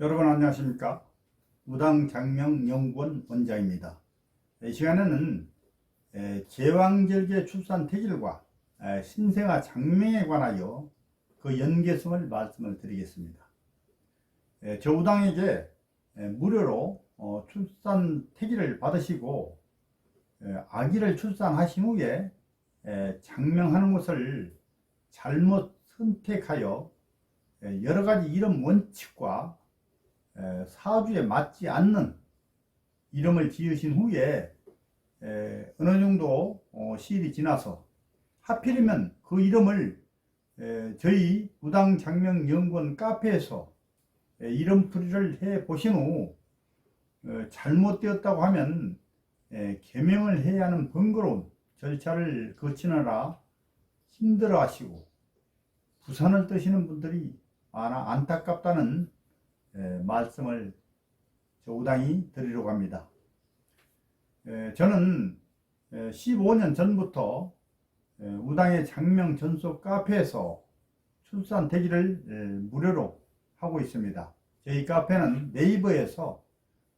여러분 안녕하십니까? 무당장명연구원 원장입니다. 이 시간에는 에, 제왕절개 출산 태길과 에, 신생아 장명에 관하여 그 연계성을 말씀을 드리겠습니다. 에, 저 우당에게 에, 무료로 어, 출산 태길을 받으시고 에, 아기를 출산하신 후에 에, 장명하는 것을 잘못 선택하여 에, 여러 가지 이름 원칙과 에, 사주에 맞지 않는 이름을 지으신 후에 에, 어느 정도 어, 시일이 지나서 하필이면 그 이름을 에, 저희 무당장명연구원 카페에서 에, 이름풀이를 해 보신 후 어, 잘못되었다고 하면 에, 개명을 해야 하는 번거로운 절차를 거치느라 힘들어 하시고 부산을 뜨시는 분들이 많아 안타깝다는 에, 말씀을 저 우당이 드리려고 합니다. 에, 저는 에, 15년 전부터 에, 우당의 장명 전속 카페에서 출산 대기를 에, 무료로 하고 있습니다. 저희 카페는 네이버에서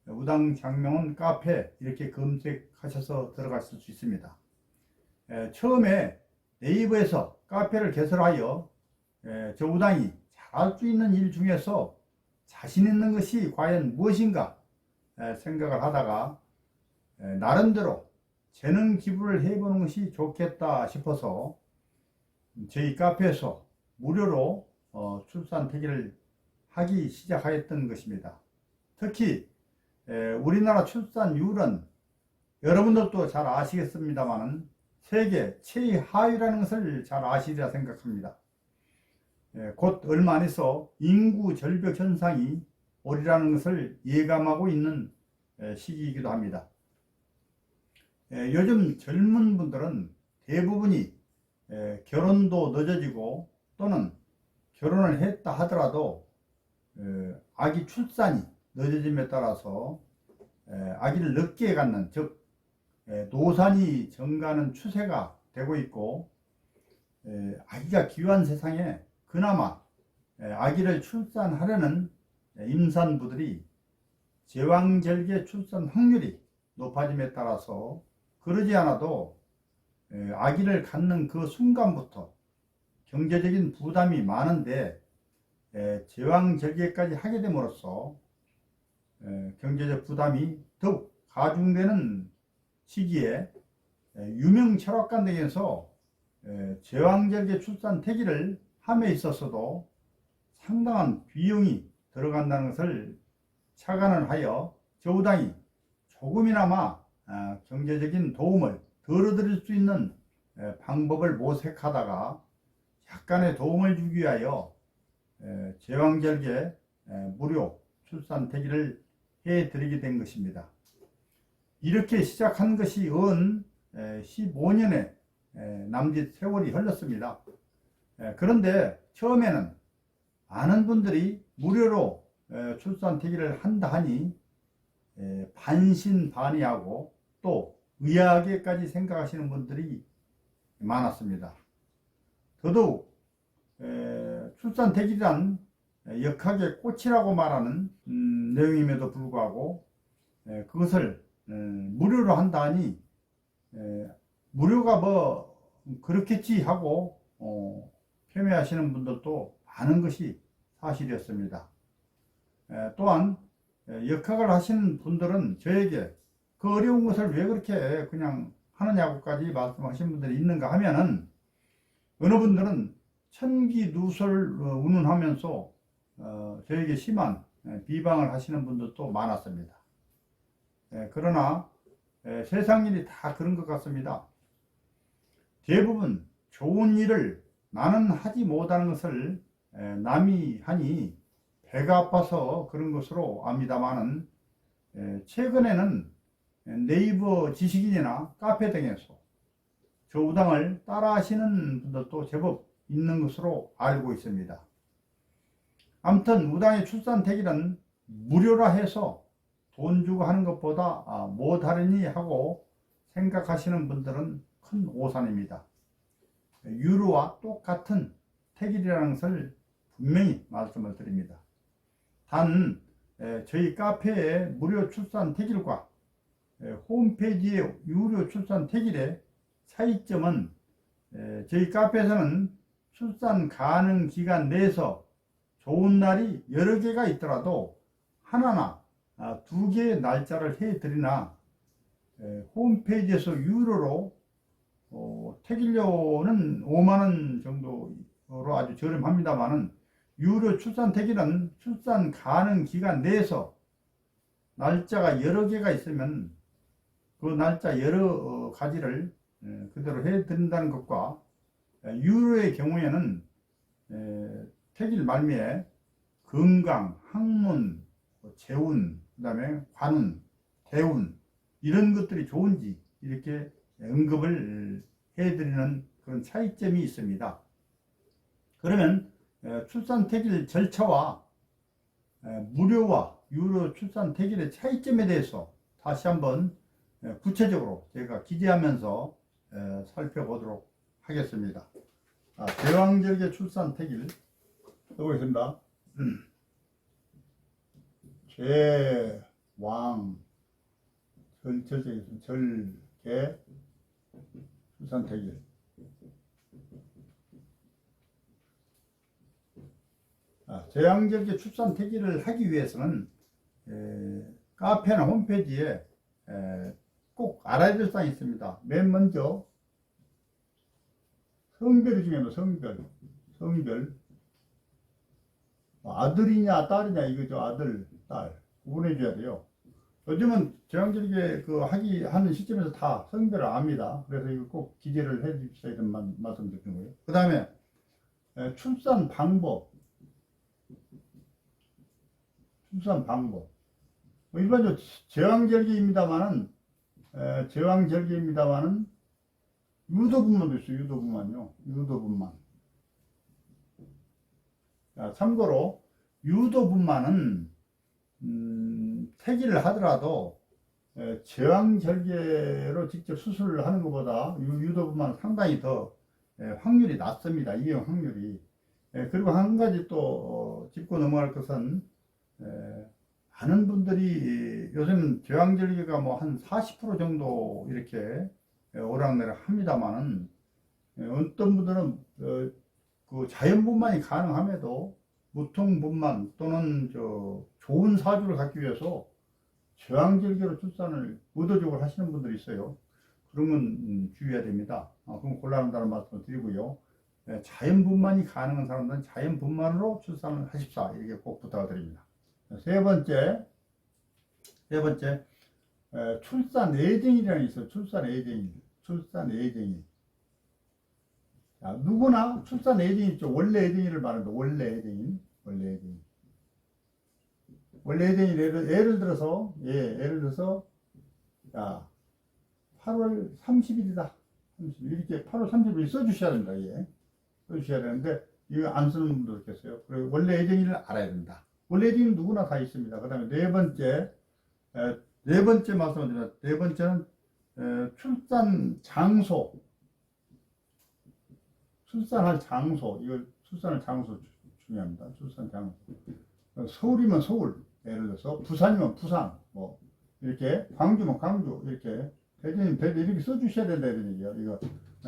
우당 장명원 카페 이렇게 검색하셔서 들어가실 수 있습니다. 에, 처음에 네이버에서 카페를 개설하여 에, 저 우당이 잘 할 수 있는 일 중에서 자신 있는 것이 과연 무엇인가 에, 생각을 하다가 에, 나름대로 재능 기부를 해보는 것이 좋겠다 싶어서 저희 카페에서 무료로 어, 출산 태기를 하기 시작하였던 것입니다. 특히 에, 우리나라 출산율은 여러분들도 잘 아시겠습니다만은 세계 최하위라는 것을 잘 아시리라 생각합니다. 예, 곧 얼마 안 있어 인구 절벽 현상이 오리라는 것을 예감하고 있는 예, 시기이기도 합니다. 예, 요즘 젊은 분들은 대부분이 예, 결혼도 늦어지고 또는 결혼을 했다 하더라도 예, 아기 출산이 늦어짐에 따라서 예, 아기를 늦게 갖는 즉 예, 노산이 증가하는 추세가 되고 있고 예, 아기가 귀한 세상에 그나마 예, 아기를 출산하려는 임산부들이 제왕절개 출산 확률이 높아짐에 따라서 그러지 않아도 예, 아기를 갖는 그 순간부터 경제적인 부담이 많은데 예, 제왕절개까지 하게 됨으로써 예, 경제적 부담이 더욱 가중되는 시기에 예, 유명 철학관 등에서 예, 제왕절개 출산 태기를 함에 있어서도 상당한 비용이 들어간다는 것을 착안을 하여 저우당이 조금이나마 아, 경제적인 도움을 덜어드릴 수 있는 에, 방법을 모색하다가 약간의 도움을 주기 위하여 에, 제왕절개 에, 무료 출산 태기를 해드리게 된 것입니다. 이렇게 시작한 것이 은 15년의 남짓 세월이 흘렀습니다. 예, 그런데 처음에는 많은 분들이 무료로 에, 출산 태기를 한다 하니 에, 반신반의하고 또 의아하게까지 생각하시는 분들이 많았습니다. 더더욱 에, 출산 태기란 역학의 꽃이라고 말하는 음, 내용임에도 불구하고 에, 그것을 에, 무료로 한다 하니 에, 무료가 뭐 그렇겠지 하고 어, 폄훼하시는 분들도 많은 것이 사실이었습니다. 에, 또한 에, 역학을 하시는 분들은 저에게 그 어려운 것을 왜 그렇게 그냥 하느냐고까지 말씀하신 분들이 있는가 하면은 어느 분들은 천기 누설 어, 운운하면서 어, 저에게 심한 에, 비방을 하시는 분들도 많았습니다. 에, 그러나 에, 세상 일이 다 그런 것 같습니다. 대부분 좋은 일을 나는 하지 못하는 것을 에, 남이 하니 배가 아파서 그런 것으로 압니다만은 에, 최근에는 네이버 지식인이나 카페 등에서 저 우당을 따라 하시는 분들도 제법 있는 것으로 알고 있습니다. 아무튼 우당의 출산 대기는 무료라 해서 돈 주고 하는 것보다 아, 못하려니 하고 생각하시는 분들은 큰 오산입니다. 유로와 똑같은 택일이라는 것을 분명히 말씀을 드립니다. 단 에, 저희 카페의 무료 출산 태길과 에, 홈페이지의 유료 출산 태길의 차이점은 에, 저희 카페에서는 출산 가능 기간 내에서 좋은 날이 여러 개가 있더라도 하나나 아, 두 개의 날짜를 해드리나 에, 홈페이지에서 유료로 어, 태길료는 5만원 정도로 아주 저렴합니다만은 유료 출산 태길은 출산 가능 기간 내에서 날짜가 여러 개가 있으면 그 날짜 여러 어, 가지를 에, 그대로 해드린다는 것과 에, 유료의 경우에는 에, 태길 말미에 건강, 학문, 뭐 재운, 그 다음에 관운, 대운 이런 것들이 좋은지 이렇게 언급을 해드리는 그런 차이점이 있습니다. 그러면 에, 출산 태길 절차와 에, 무료와 유료 출산 태길의 차이점에 대해서 다시 한번 에, 구체적으로 제가 기재하면서 에, 살펴보도록 하겠습니다. 아, 제왕절개 출산 태길 써보겠습니다. 제왕 절, 절제, 절개 출산 태길 아, 제왕절개 출산 태길을 하기 위해서는 에, 카페나 홈페이지에 에, 꼭 알아야 될 사항이 있습니다. 맨 먼저 성별 중에도 성별, 성별. 뭐 아들이냐 딸이냐 이거죠. 아들, 딸. 구분해 줘야 돼요. 요즘은 제왕절개 그 하기 하는 시점에서 다 성별을 압니다. 그래서 이거 꼭 기재를 해 주셔야 되는 말- 말씀 드리는 거예요. 그 다음에 출산 방법 출산 방법. 뭐 일반적으로 제왕절개입니다만은, 에, 제왕절개입니다만은, 유도분만도 있어요, 유도분만요. 유도분만. 자, 참고로, 유도분만은, 음, 태기를 하더라도, 에, 제왕절개로 직접 수술을 하는 것보다 유, 유도분만은 상당히 더 에, 확률이 낮습니다. 이용 확률이. 에, 그리고 한 가지 또 어, 짚고 넘어갈 것은 에, 많은 분들이 요새는 제왕절개가 뭐 한 40% 정도 이렇게 에, 오락내락 합니다만은 에, 어떤 분들은 어, 그 자연분만이 가능함에도 무통분만 또는 저 좋은 사주를 갖기 위해서 제왕절개로 출산을 의도적으로 하시는 분들이 있어요. 건 음, 주의해야 됩니다. 아, 그럼 곤란하다는 말씀을 드리고요. 에, 자연분만이 가능한 사람들은 자연분만으로 출산을 하십사 이렇게 꼭 부탁을 드립니다. 세 번째, 세 번째, 에, 출산 예정일이라는 게 있어요. 출산 예정일. 출산 예정일. 자, 누구나 출산 예정일 있죠. 원래 예정일을 말합니다. 원래 예정일. 원래 예정일. 원래 예정일, 예를, 예를 들어서, 예, 예를 들어서, 자, 8월 30일이다. 30일. 이렇게 8월 30일 써주셔야 됩니다. 예. 써주셔야 되는데, 이거 안 쓰는 분도 있겠어요. 그리고 원래 예정일을 알아야 된다. 원래 예정일 누구나 다 있습니다. 그 다음에 네 번째, 에, 네 번째 말씀을 드립니다. 네 번째는, 에, 출산 장소. 출산할 장소. 이걸 출산할 장소 주- 중요합니다. 출산 장소. 어, 서울이면 서울. 예를 들어서 부산이면 부산. 뭐, 이렇게 광주면 광주. 이렇게 대전이면 대전. 이렇게 써주셔야 된다. 이런 얘기예요. 이거.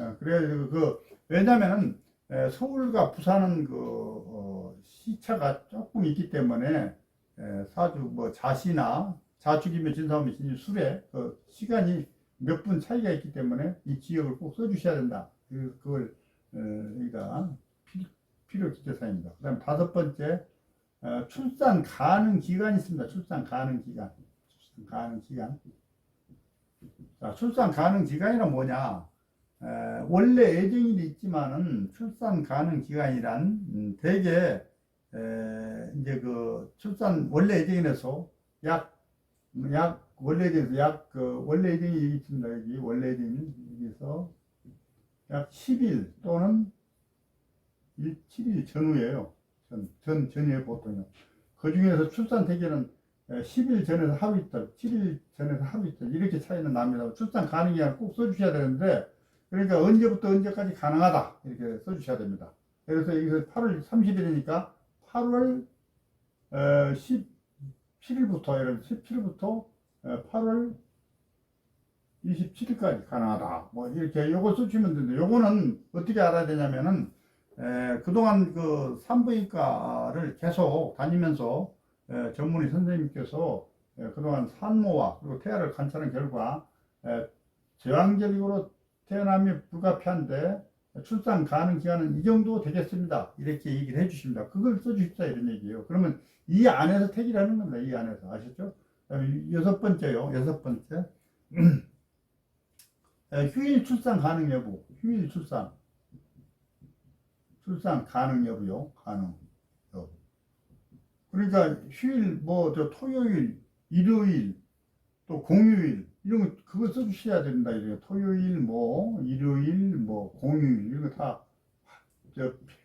어, 그래가지고 그, 왜냐면은, 에, 서울과 부산은 그 어, 시차가 조금 있기 때문에 에, 사주 뭐 자시나 자축이며 진사오며 진이 술에 그 시간이 몇 분 차이가 있기 때문에 이 지역을 꼭 써주셔야 된다. 그, 그걸 어, 우리가 필- 필요 기재사입니다. 그 다음 다섯 번째 어, 출산 가능 기간이 있습니다. 출산 가능 기간. 출산 가능 기간. 자, 출산 가능 기간이란 뭐냐? 에, 원래 예정일이 있지만은 출산 가능 기간이란 음, 대개 에, 이제 그 출산 원래 예정일에서 약 약 원래 예정에서 약그 원래 예정일이 있습니다 여기 원래 여기서 약 10일 또는 1, 7일 전후예요. 전, 전 전후에 보통요. 그 중에서 출산 대개는 10일 전에서 하루 이틀 7일 전에서 하루 이틀 이렇게 차이는 납니다. 출산 가능 기간 꼭 써주셔야 되는데 그러니까 언제부터 언제까지 가능하다 이렇게 써주셔야 됩니다. 그래서 여기서 8월 30일이니까 8월 어, 10, 17일부터 예를 17일부터 8월 27일까지 가능하다. 뭐 이렇게 요거 써주시면 되는데 요거는 어떻게 알아야 되냐면은 에, 그동안 그 산부인과를 계속 다니면서 에, 전문의 선생님께서 에, 그동안 산모와 그리고 태아를 관찰한 결과 에, 저항적으로 태어남이 불가피한데 출산 가능 기간은 이 정도 되겠습니다. 이렇게 얘기를 해주십니다. 그걸 써주십사 이런 얘기예요. 그러면 이 안에서 하는 겁니다. 이 안에서 아셨죠? 여섯 번째요. 여섯 번째 에, 휴일 출산 가능 여부. 휴일 출산 출산 가능 여부요. 가능 여부. 그러니까 휴일 뭐 저 토요일, 일요일 또 공휴일 이런 거 그거 써주셔야 된다 이래요. 토요일 뭐 일요일 뭐 공휴일 이런 거다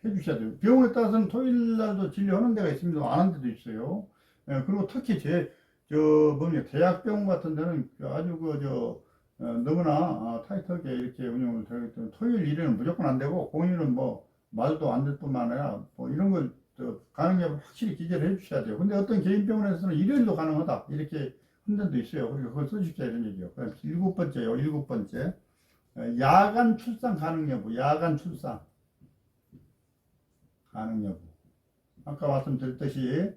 해주셔야 돼요. 병원에 따라서는 토요일 날도 진료하는 데가 있습니다. 안 하는 데도 있어요. 예, 그리고 특히 제저 뭐냐 대학병원 같은 데는 아주 그저 어, 너무나 아, 타이트하게 이렇게 운영을 되기 때문에 토요일 일요일은 무조건 안 되고 공휴일은 뭐 말도 안 될 뿐만 아니라 뭐 이런 걸저 가능하게 확실히 기재를 해 주셔야 돼요. 근데 어떤 개인 병원에서는 일요일도 가능하다 이렇게 한 데도 있어요. 그러니까 그걸 써주십시오 이런 얘기요. 그다음 일곱 번째요. 일곱 번째 어, 야간 출산 가능 여부. 야간 출산 가능 여부. 아까 말씀드렸듯이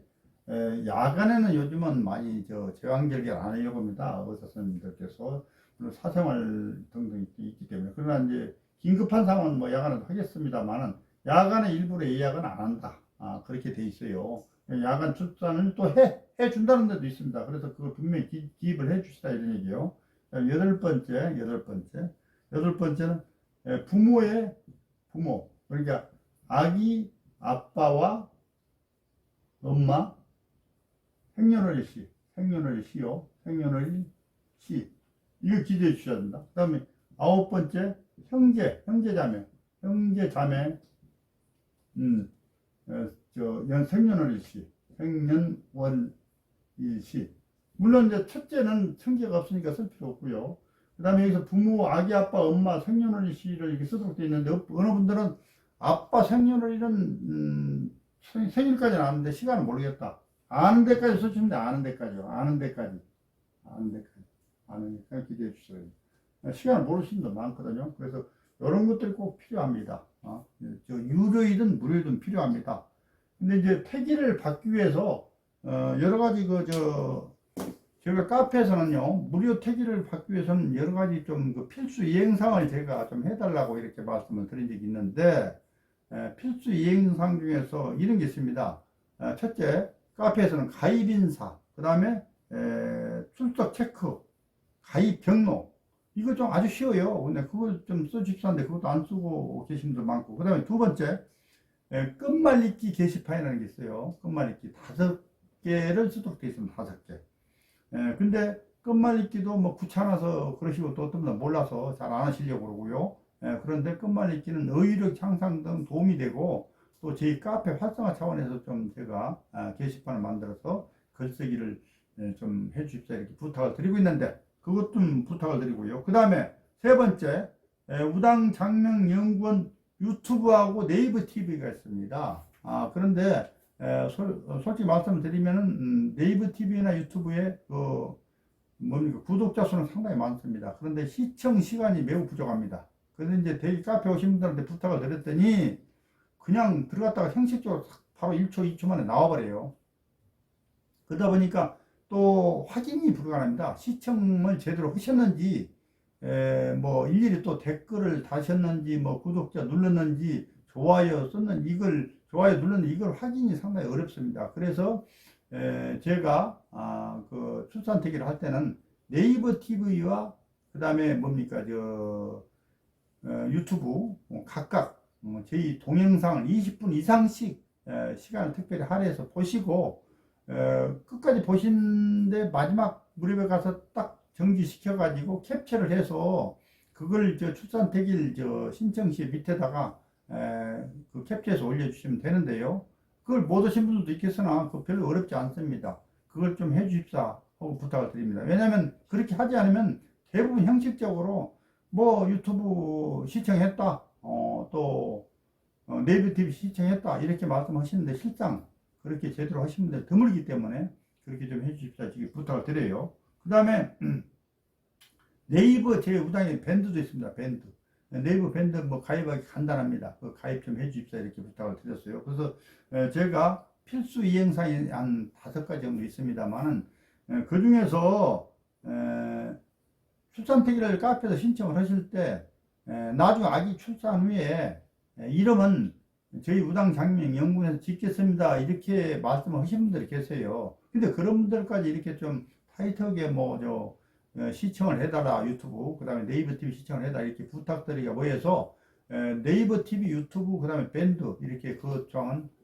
에, 야간에는 요즘은 많이 저 제왕절개 안 하려고 합니다. 의사 선생님들께서 사생활 등등 있기, 때문에 그러나 이제 긴급한 상황은 뭐 야간에도 하겠습니다만은 야간에 일부러 예약은 안 한다. 아 그렇게 돼 있어요. 야간 출산을 또 해, 해 준다는 데도 있습니다. 그래서 그걸 분명히 기, 기입을 해 주시다 이런 얘기요. 여덟 번째, 여덟 번째, 여덟 번째는 에, 부모의 부모 그러니까 아기 아빠와 엄마 생년월일 시, 생년월일 시요, 생년월일 시 이거 기재해 주셔야 된다. 그 다음에 아홉 번째 형제, 형제 자매, 형제 자매, 음, 어, 저, 연, 생년월일 시, 생년월일 시. 물론 이제 첫째는 형제가 없으니까 쓸 필요 없고요. 그 다음에 여기서 부모, 아기, 아빠, 엄마, 생년월일 시를 이렇게 쓰도록 되어 있는데, 어- 어느 분들은 아빠 생년월일은, 음, 생, 생일까지는 아는데 시간은 모르겠다. 아는 데까지 써주면 돼, 아는 데까지요. 아는 데까지. 아는 데까지. 데까지 기대해. 시간을 모르시는 분 많거든요. 그래서 이런 것들이 꼭 필요합니다. 어? 저 유료이든 무료이든 필요합니다. 근데 이제 폐기를 받기 위해서 어, 여러 가지 그저 저희가 카페에서는요 무료 태기를 받기 위해서는 여러 가지 좀 그 필수 이행상을 제가 좀 해달라고 이렇게 말씀을 드린 적이 있는데 에, 필수 이행상 중에서 이런 게 있습니다. 에, 첫째 카페에서는 가입 인사, 그 다음에 출석 체크, 가입 경로 이거 좀 아주 쉬워요. 근데 그걸 좀 써주십사는데 그것도 안 쓰고 계신 분들 많고. 그 다음에 두 번째, 에, 끝말잇기 게시판이라는 게 있어요. 끝말잇기 다섯 개를 쓰도록 되어 있습니다. 다섯 개. 에, 근데 끝말잇기도 뭐 귀찮아서 그러시고 또 어떤 분은 몰라서 잘 안 하시려고 그러고요. 에, 그런데 끝말잇기는 의의력 향상 등 도움이 되고 또 저희 카페 활성화 차원에서 좀 제가 아, 게시판을 만들어서 글쓰기를 에, 좀 해주십사 이렇게 부탁을 드리고 있는데 그것 좀 부탁을 드리고요. 그 다음에 세 번째, 에, 우당 장명 연구원 유튜브하고 네이버 TV가 있습니다. 아, 그런데, 에, 솔, 어, 솔직히 말씀드리면은, 음, 네이버 TV나 유튜브에, 그, 뭡니까, 구독자 수는 상당히 많습니다. 그런데 시청 시간이 매우 부족합니다. 그런데 이제 대기 카페 오신 분들한테 부탁을 드렸더니, 그냥 들어갔다가 형식적으로 바로 1초, 2초 만에 나와버려요. 그러다 보니까 또 확인이 불가능합니다. 시청을 제대로 하셨는지, 에, 뭐 일일이 또 댓글을 다셨는지, 뭐 구독자 눌렀는지, 좋아요 썼는지 이걸 좋아요 눌렀는지 이걸 확인이 상당히 어렵습니다. 그래서 에, 제가 아, 그 출산특위를 할 때는 네이버 TV와 그 다음에 뭡니까 저 어, 유튜브 어, 각각 어, 저희 동영상을 20분 이상씩 에, 시간을 특별히 할애해서 보시고 에, 끝까지 보시는데 마지막 무렵에 가서 딱 정지시켜 가지고 캡처를 해서 그걸 저 출산 대길 저 신청시 밑에다가 에, 그 캡처해서 올려주시면 되는데요. 그걸 못 오신 분들도 있겠으나 그 별로 어렵지 않습니다. 그걸 좀 해주십사 하고 부탁을 드립니다. 왜냐하면 그렇게 하지 않으면 대부분 형식적으로 뭐 유튜브 시청했다, 어, 또 어, 네이버 TV 시청했다 이렇게 말씀하시는데 실상 그렇게 제대로 하시는 분들 드물기 때문에 그렇게 좀 해주십사 지금 부탁을 드려요. 그 다음에 네이버 제 우당에 밴드도 있습니다. 밴드. 네이버 밴드 뭐 가입하기 간단합니다. 그 가입 좀 해주십사 이렇게 부탁을 드렸어요. 그래서 에, 제가 필수 이행사항이 한 다섯 가지 정도 있습니다만은 그 중에서 출산특기를 카페에서 신청을 하실 때 에, 나중에 아기 출산 후에 에, 이름은 저희 우당 장명 연구원에서 짓겠습니다 이렇게 말씀을 하신 분들이 계세요. 근데 그런 분들까지 이렇게 좀 타이트하게 뭐저 어, 시청을 해달라 유튜브 그 다음에 네이버 TV 시청을 해달라 이렇게 부탁드리기가 뭐해서 에, 네이버 TV 유튜브 그 다음에 밴드 이렇게 그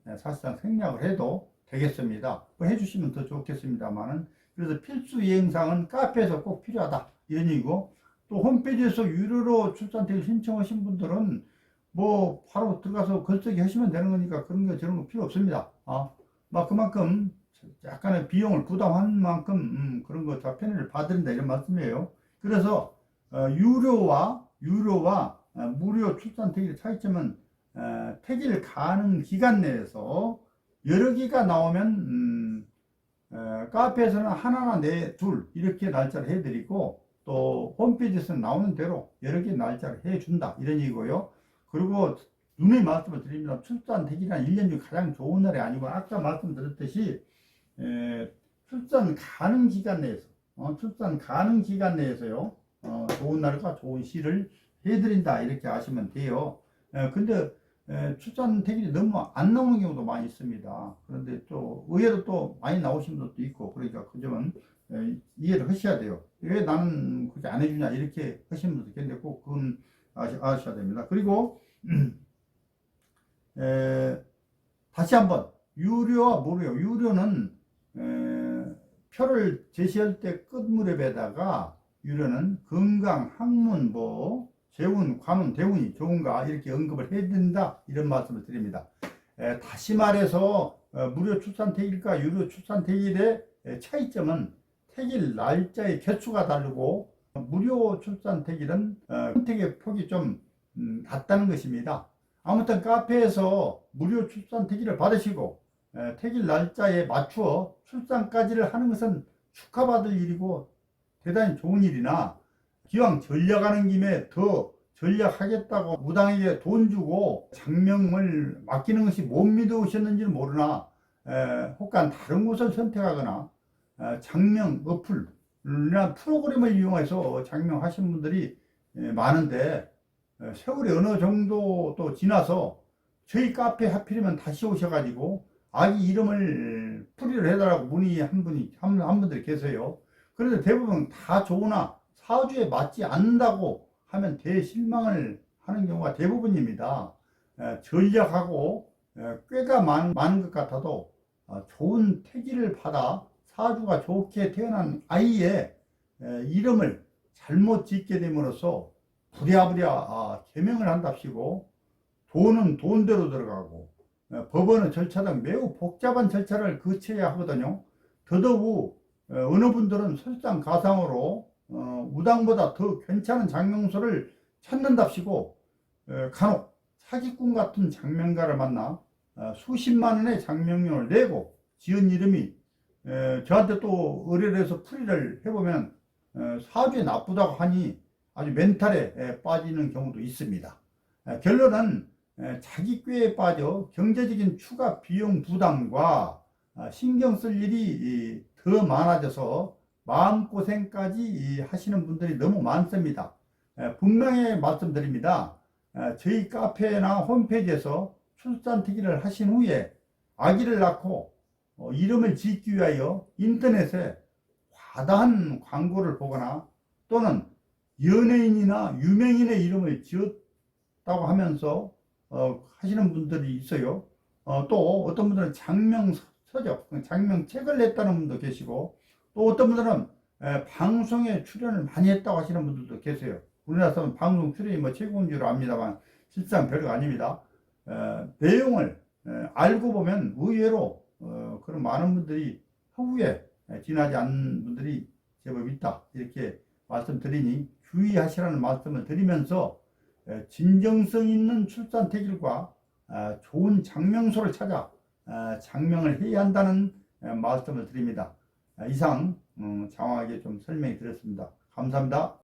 에, 사실상 생략을 해도 되겠습니다. 뭐 해주시면 더 좋겠습니다만은 그래서 필수 이행사항은 카페에서 꼭 필요하다 이런 얘기고 또 홈페이지에서 유료로 출산택을 신청하신 분들은 뭐 바로 들어가서 글쓰기 하시면 되는 거니까 그런 거 저런 거 필요 없습니다. 아, 막 그만큼 약간의 비용을 부담한 만큼 음, 그런 거 다 편의를 봐드린다 이런 말씀이에요. 그래서 어, 유료와 유료와 어, 무료 출산 택일의 차이점은 어, 택일 가능 기간 내에서 여러 개가 나오면 음, 어, 카페에서는 하나나 네, 둘 이렇게 날짜를 해드리고 또 홈페이지에서 나오는 대로 여러 개 날짜를 해준다 이런 얘기고요. 그리고 눈에 말씀을 드립니다. 출산 대기란 1년 중 가장 좋은 날이 아니고 아까 말씀드렸듯이 에, 출산 가능 기간 내에서 어, 출산 가능 기간 내에서요 어, 좋은 날과 좋은 시를 해드린다 이렇게 아시면 돼요. 에, 근데 에, 출산 대기이 너무 안 나오는 경우도 많이 있습니다. 그런데 또 의외로 또 많이 나오신 분들도 있고 그러니까 그 점은 에, 이해를 하셔야 돼요. 왜 나는 그렇게 안 해주냐 이렇게 하시는 분도 계신데 꼭 그건 아셔야 됩니다. 그리고 에, 다시 한번 유료와 무료 유료는 에, 표를 제시할 때 끝무렵에다가 유료는 건강, 학문, 뭐 재운, 관운, 대운이 좋은가 이렇게 언급을 해야 된다 이런 말씀을 드립니다. 에, 다시 말해서 어, 무료 출산 택일과 유료 출산 택일의 차이점은 택일 날짜의 개수가 다르고 무료 출산 택일은 어, 선택의 폭이 좀 음, 낮다는 것입니다. 아무튼 카페에서 무료 출산 택일을 받으시고 에, 택일 날짜에 맞추어 출산까지를 하는 것은 축하받을 일이고 대단히 좋은 일이나 기왕 전략하는 김에 더 전략하겠다고 무당에게 돈 주고 장명을 맡기는 것이 못 믿으셨는지는 모르나 에, 혹간 다른 곳을 선택하거나 에, 장명 어플이나 프로그램을 이용해서 장명하신 분들이 에, 많은데 에, 세월이 어느 정도 또 지나서 저희 카페 하필이면 다시 오셔가지고 아기 이름을 풀이를 해달라고 문의한 분이 한, 한 분들이 계세요. 그런데 대부분 다 좋으나 사주에 맞지 않는다고 하면 대실망을 하는 경우가 대부분입니다. 에, 전략하고 에, 꽤가 많, 많은 것 같아도 어, 좋은 태기를 받아 사주가 좋게 태어난 아이의 에, 이름을 잘못 짓게 됨으로써 부랴부랴 아, 개명을 한답시고 돈은 돈대로 들어가고 에, 법원의 절차 등 매우 복잡한 절차를 거쳐야 하거든요. 더더욱 에, 어느 분들은 설상가상으로 어, 우당보다 더 괜찮은 장명소를 찾는답시고 에, 간혹 사기꾼 같은 장명가를 만나 어, 수십만 원의 장명료를 내고 지은 이름이 에, 저한테 또 의뢰를 해서 풀이를 해보면 에, 사주에 나쁘다고 하니 아주 멘탈에 에, 빠지는 경우도 있습니다. 에, 결론은 에, 자기 꾀에 빠져 경제적인 추가 비용 부담과 아, 신경 쓸 일이 이, 더 많아져서 마음고생까지 이, 하시는 분들이 너무 많습니다. 에, 분명히 말씀드립니다. 에, 저희 카페나 홈페이지에서 출산 특기를 하신 후에 아기를 낳고 어, 이름을 짓기 위하여 인터넷에 과다한 광고를 보거나 또는 연예인이나 유명인의 이름을 지었다고 하면서 어, 하시는 분들이 있어요. 어, 또 어떤 분들은 장명 서적, 장명 책을 냈다는 분도 계시고 또 어떤 분들은 에, 방송에 출연을 많이 했다고 하시는 분들도 계세요. 우리나라 사람 방송 출연이 뭐 최고인 줄 압니다만 실상 별거 아닙니다. 에, 내용을 에, 알고 보면 의외로 어, 그런 많은 분들이 후에 에, 지나지 않는 분들이 제법 있다 이렇게 말씀드리니 주의하시라는 말씀을 드리면서 에, 진정성 있는 출산 태길과 아, 좋은 장명소를 찾아 아, 장명을 해야 한다는 에, 말씀을 드립니다. 이상 음, 장황하게 좀 설명해 드렸습니다. 감사합니다.